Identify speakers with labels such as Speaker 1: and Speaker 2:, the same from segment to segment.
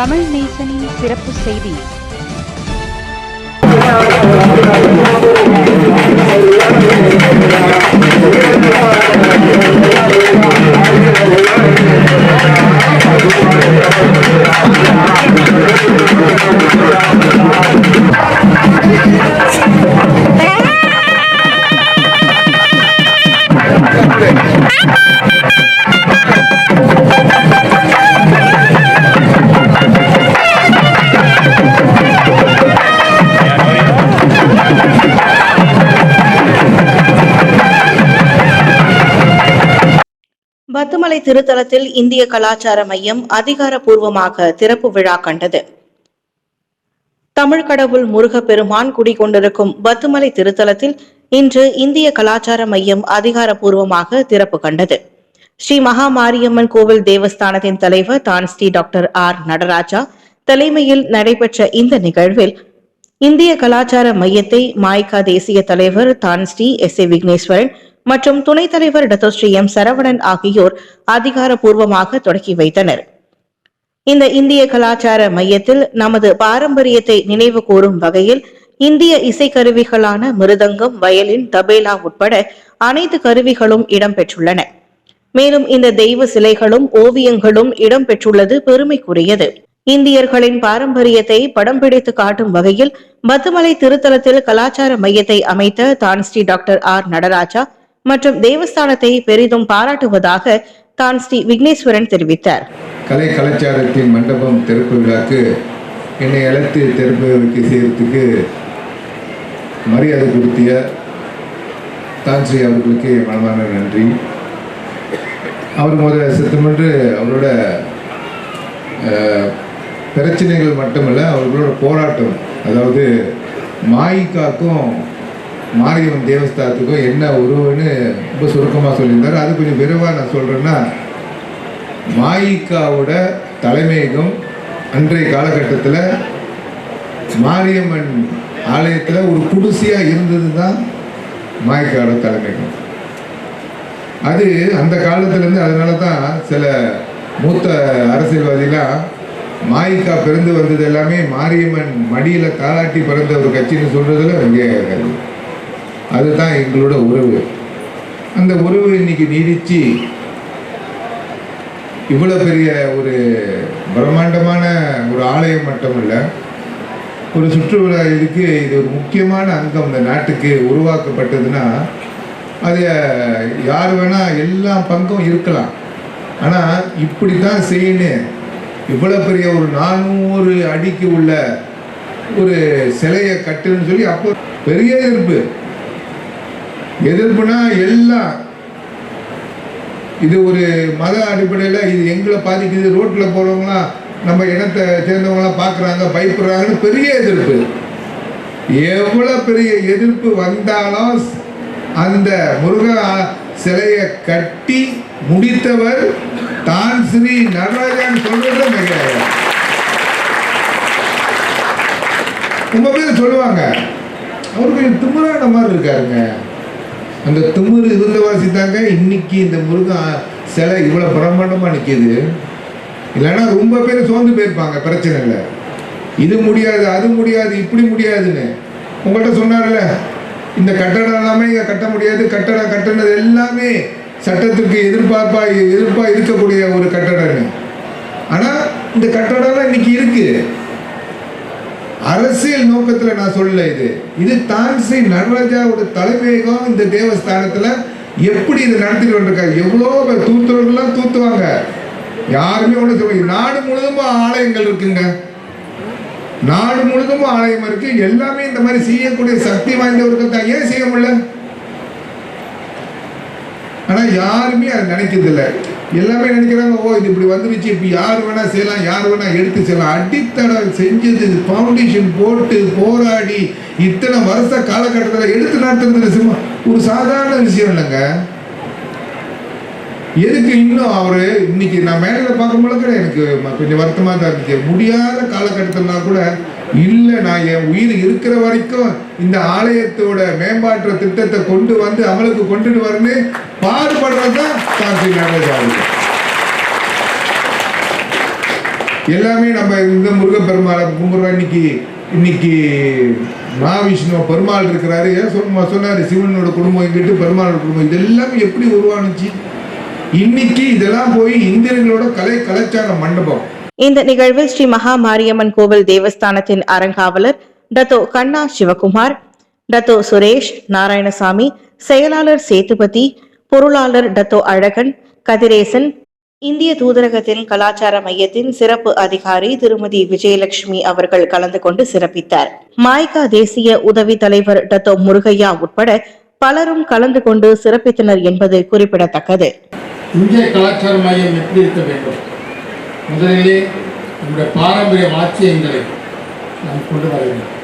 Speaker 1: தமிழ் நேசனின் சிறப்பு செய்தி.
Speaker 2: பத்துமலை திருத்தலத்தில் இந்திய கலாச்சார மையம் அதிகாரப்பூர்வமாக திறப்பு விழா கண்டது. தமிழ் கடவுள் முருகப்பெருமான் குடிகொண்டிருக்கும் பத்துமலை திருத்தலத்தில் இன்று இந்திய கலாச்சார மையம் அதிகாரப்பூர்வமாக திறப்பு கண்டது. ஸ்ரீ மகா மாரியம்மன் கோவில் தேவஸ்தானத்தின் தலைவர் தான் ஸ்ரீ டாக்டர் ஆர் நடராஜா தலைமையில் நடைபெற்ற இந்த நிகழ்வில் இந்திய கலாச்சார மையத்தை மாய்கா தேசிய தலைவர் தான் ஸ்ரீ எஸ் ஏ விக்னேஸ்வரன் மற்றும் துணைத் தலைவர் டத்தோஸ்ரீ எம். சரவணன் ஆகியோர் அதிகாரப்பூர்வமாக தொடக்கி வைத்தனர். இந்த இந்திய கலாச்சார மையத்தில் நமது பாரம்பரியத்தை நினைவு கூறும் வகையில் இந்திய இசைக்கருவிகளான மிருதங்கம் வயலின் தபேலா உட்பட அனைத்து கருவிகளும் இடம்பெற்றுள்ளன மேலும் இந்த தெய்வ சிலைகளும் ஓவியங்களும் இடம்பெற்றுள்ளது பெருமைக்குரியது. இந்தியர்களின் பாரம்பரியத்தை படம் பிடித்து காட்டும் வகையில் பத்துமலை திருத்தலத்தில் கலாச்சார மையத்தை அமைத்த தான் ஸ்ரீ டாக்டர் ஆர் நடராஜா மற்றும் தேவஸ்தானத்தை பெரிதும் பாராட்டுவதாக தான் ஸ்ரீ விக்னேஸ்வரன் தெரிவித்தார்.
Speaker 3: கலை கலாச்சாரத்தின் மண்டபம் திறப்பு விழாக்கு என்னை அழைத்து திறப்பு வைக்க செய்யறதுக்கு மரியாதை கொடுத்திய தான்ஸ்ரீ அவர்களுக்கு மனமான நன்றி. அவர் முதல்ல சித்தமென்று அவரோட பிரச்சனைகள் மட்டுமல்ல அவர்களோட போராட்டம் அதாவது மாயிக்காக்கும் மாரியம்மன் தேவஸ்தானத்துக்கும் என்ன உருவன்னு ரொம்ப சுருக்கமாக சொல்லியிருந்தார். அது கொஞ்சம் விரைவாக நான் சொல்கிறேன்னா மாயிக்காவோட தலைமையகம் அன்றைய காலகட்டத்தில் மாரியம்மன் ஆலயத்தில் ஒரு குடிசையாக இருந்தது தான் மாயிக்காவோட தலைமையகம் அது அந்த காலத்துலேருந்து அதனால தான் சில மூத்த அரசியல்வாதிலாம் மாயிக்கா பிறந்து வந்தது எல்லாமே மாரியம்மன் மடியில் தாளாட்டி பிறந்த ஒரு கட்சின்னு சொல்கிறதுல இங்கே கருது அதுதான் எங்களோட உறவு. அந்த உறவு இன்னைக்கு நீடித்து இவ்வளோ பெரிய ஒரு பிரம்மாண்டமான ஒரு ஆலயம் மட்டும் இல்லை ஒரு சுற்றுலா இதுக்கு இது ஒரு முக்கியமான அங்கம் இந்த நாட்டுக்கு உருவாக்கப்பட்டதுன்னா அது யார் வேணால் எல்லா பங்கும் இருக்கலாம். ஆனால் இப்படி தான் செய்யணும் இவ்வளோ பெரிய ஒரு நானூறு அடிக்கு உள்ள ஒரு சிலையை கட்டுன்னு சொல்லி அப்போ பெரிய எதிர்ப்பு. எதிர்ப்புனா எல்லாம். இது ஒரு மத அடிப்படையில் இது எங்களை பாதிக்குது ரோட்டில் போகிறவங்களாம் நம்ம இனத்தை சேர்ந்தவங்களாம் பார்க்குறாங்க பயப்படுறாங்கன்னு பெரிய எதிர்ப்பு. எவ்வளோ பெரிய எதிர்ப்பு வந்தாலும் அந்த முருக சிலையை கட்டி முடித்தவர் தான் ஸ்ரீ நடராஜன் சொல்றது மிக ரொம்ப பேர் சொல்லுவாங்க. அவருக்கு திமுறான மாதிரி இருக்காருங்க. அந்த திமிரு இருந்தவாசி தாங்க இன்னைக்கு இந்த முருகன் சிலை இவ்வளோ பிரம்மாண்டமாக நிற்கிது இல்லைன்னா ரொம்ப பேர் சோர்ந்து போயிருப்பாங்க பிரச்சனை இல்லை இது முடியாது அது முடியாது இப்படி முடியாதுன்னு. உங்கள்கிட்ட சொன்னார்ல இந்த கட்டடம் எல்லாமே இங்கே கட்ட முடியாது கட்டடம் கட்டினது எல்லாமே சட்டத்துக்கு எதிர்பார்ப்பா எதிர்ப்பாக இருக்கக்கூடிய ஒரு கட்டடம்னு. ஆனால் இந்த கட்டடம்லாம் இன்னைக்கு இருக்குது அரசியல் நோக்கத்தில் நான் சொல்லல இது. இது தான் ஸ்ரீ நடராஜாவோட தலைமையகம் இந்த தேவஸ்தானத்தில் எப்படி இது நடத்திட்டு வந்திருக்காங்க எவ்வளோ தூத்துறவர்கள்லாம் தூத்துவாங்க. யாருமே ஒன்று சொல்ல நாடு முழுதும் ஆலயங்கள் இருக்குங்க. நாடு முழுதும் ஆலயம் இருக்கு. எல்லாமே இந்த மாதிரி செய்யக்கூடிய சக்தி வாய்ந்தவர்கள் தான் ஏன் செய்ய முடியல? ஆனால் யாருமே அதை நினைக்கிறது இல்லை. எல்லாமே நினைக்கிறாங்க ஓ இது இப்படி வந்துருச்சு. இப்போ யார் வேணால் செய்யலாம் யார் வேணால் எடுத்து செய்யலாம். அடித்தடம் செஞ்சது ஃபவுண்டேஷன் போட்டு போராடி இத்தனை வருஷ காலகட்டத்தில் எடுத்து நடத்துறது சும்மா. ஒரு சாதாரண விஷயம் இல்லைங்க. எதுக்கு இன்னும் அவர் இன்னைக்கு நான் மேடையில் பார்க்கும்போது கூட எனக்கு கொஞ்சம் வருத்தமாக தான் இருந்துச்சு. முடியாத காலகட்டத்தில்னா கூட இல்லை நான் என் உயிர் இருக்கிற வரைக்கும் இந்த ஆலயத்தோட மேம்பாட்டு திட்டத்தை கொண்டு வந்து அமலுக்கு கொண்டுட்டு வரேன்னு பாடுபடுறது தான் கார்த்திக் எல்லாமே நம்ம இந்த முருகப்பெருமாளை கும்பிட்றோம். இன்னைக்கு இன்னைக்கு மகாவிஷ்ணு பெருமாள் இருக்கிறாரு. ஏன் சொன்ன சொன்னாரு சிவனோட குடும்பம் எங்கிட்டு பெருமாளோட குடும்பம் இதெல்லாம் எல்லாமே எப்படி உருவானுச்சு? இன்னைக்கு இதெல்லாம் போய் இந்தியர்களோட கலை கலாச்சார மண்டபம்.
Speaker 2: இந்த நிகழ்வில் ஸ்ரீ மகா மாரியம்மன் கோவில் தேவஸ்தானத்தின் அறங்காவலர் டத்தோ கண்ணா சிவகுமார் டத்தோ சுரேஷ் நாராயணசாமி செயலாளர் சேதுபதி பொருளாளர் டத்தோ அழகன் கதிரேசன் இந்திய தூதரகத்தின் கலாச்சார மையத்தின் சிறப்பு அதிகாரி திருமதி விஜயலட்சுமி அவர்கள் கலந்து கொண்டு சிறப்பித்தார். மாய்கா தேசிய உதவி தலைவர் டத்தோ முருகையா உட்பட பலரும் கலந்து கொண்டு சிறப்பித்தனர் என்பது குறிப்பிடத்தக்கது.
Speaker 4: இந்திய கலாச்சார மையம் எப்படி இருக்க வேண்டும்? முதலிலே நம்முடைய பாரம்பரிய வாத்தியங்களை நாம் கொண்டு வர வேண்டும்.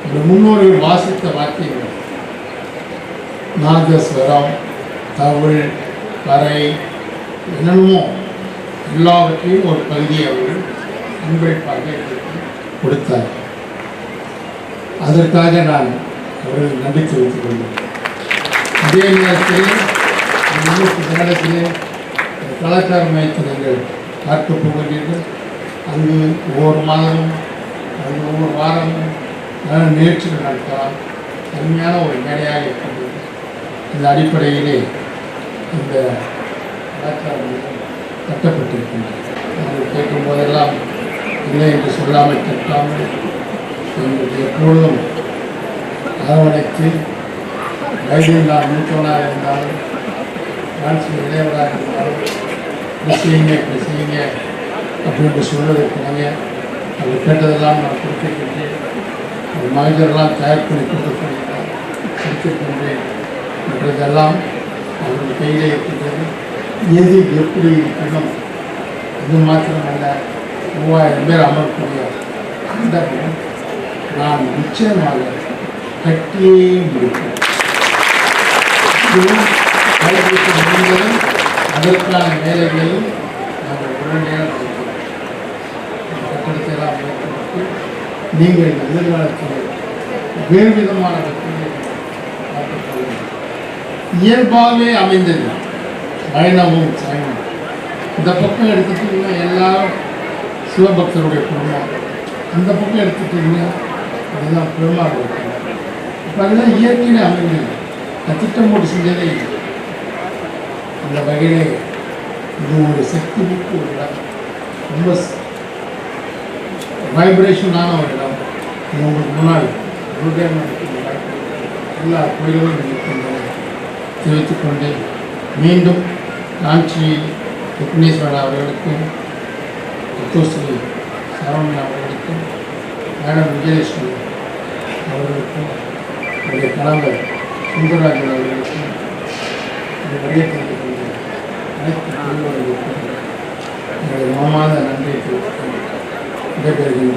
Speaker 4: நம்முடைய முன்னோர்கள் வாசித்த வாக்கியங்கள். நாதஸ்வரம் தமிழ் வரை என்னென்னமோ எல்லாவற்றையும் ஒரு பகுதியை அவர்கள் அன்பளிப்பாக கொடுத்தார். அதற்காக நான் அவர்கள் நன்றி தெரிவித்துக் கொள்கிறேன். அதே நேரத்தில் இந்த கலாச்சார மையத்தினர்கள் பார்க்க போகிறீர்கள் அங்கு ஒவ்வொரு மாதமும் அங்கு ஒவ்வொரு வாரமும் நல்ல நிகழ்ச்சிகள் நடத்தலாம். அருமையான ஒரு மேடையாக இருக்கின்றது. இந்த அடிப்படையிலே இந்த கலாச்சார கட்டப்பட்டிருக்கின்றது. நாங்கள் கேட்கும் போதெல்லாம் இல்லை என்று சொல்லாமல் கேட்காமல் எங்களுக்கு எப்பொழுதும் அரவணைத்து வயதில் நான் மூத்தவனாக இருந்தாலும் மனசு இளையவராக இருந்தாலும் இப்படி செய்யுங்க இப்படி செய்யுங்க அப்படின்னு சொல்வதற்காக அவர் கேட்டதெல்லாம் நான் கொடுத்திருக்கின்றேன் ஒரு மனிதரெல்லாம் தயார் பண்ணி கொடுத்திருக்கின்றார் கொடுத்திருக்கின்றேன் என்றதெல்லாம் அவருடைய கையிலே இருக்கின்றது. எது எப்படி இருக்கணும்? இது மாத்திரமல்ல மூவாயிரம் பேர் அமரக்கூடிய அந்த நான் நிச்சயமாக கட்டியே முடிப்பேன். இதுவும் அதற்கான வேலைகளையும் நாங்கள் உடனடியாக இந்த கட்டடத்தை எல்லாம் நீங்கள் எதிர்காலத்தில் வேறு விதமான இயல்பாகவே அமைந்தது. பயணமும் சைவம் இந்த பக்கம் எடுத்துட்டீங்கன்னா எல்லா சிவபக்தருடைய குடும்பம் அந்த பக்கம் எடுத்துட்டீங்கன்னா அதுதான் பெருமாள். இப்போ அதுதான் இயற்கையிலே அமைந்தது. திட்டம் போட்டு செஞ்சதே இல்லை. அந்த வகையிலே இது ஒரு சக்தி மிக்க ஒரு இடம். ரொம்ப வைப்ரேஷனான ஒரு இடம். இது உங்களுக்கு முன்னாடி எல்லா கோயில்களும் இருக்கின்றன. தெரிவித்துக் கொண்டு மீண்டும் காஞ்சி விக்னேஸ்வரன் அவர்களுக்கும் முத்துஸ்ரீ சரவணன் அவர்களுக்கும் மேடம் விஜயலட்சுமி அவர்களுக்கும் என்னுடைய கணவர் சுந்தரராஜன் அவர்களுக்கும் இந்த விடைபெறுகின்றேன்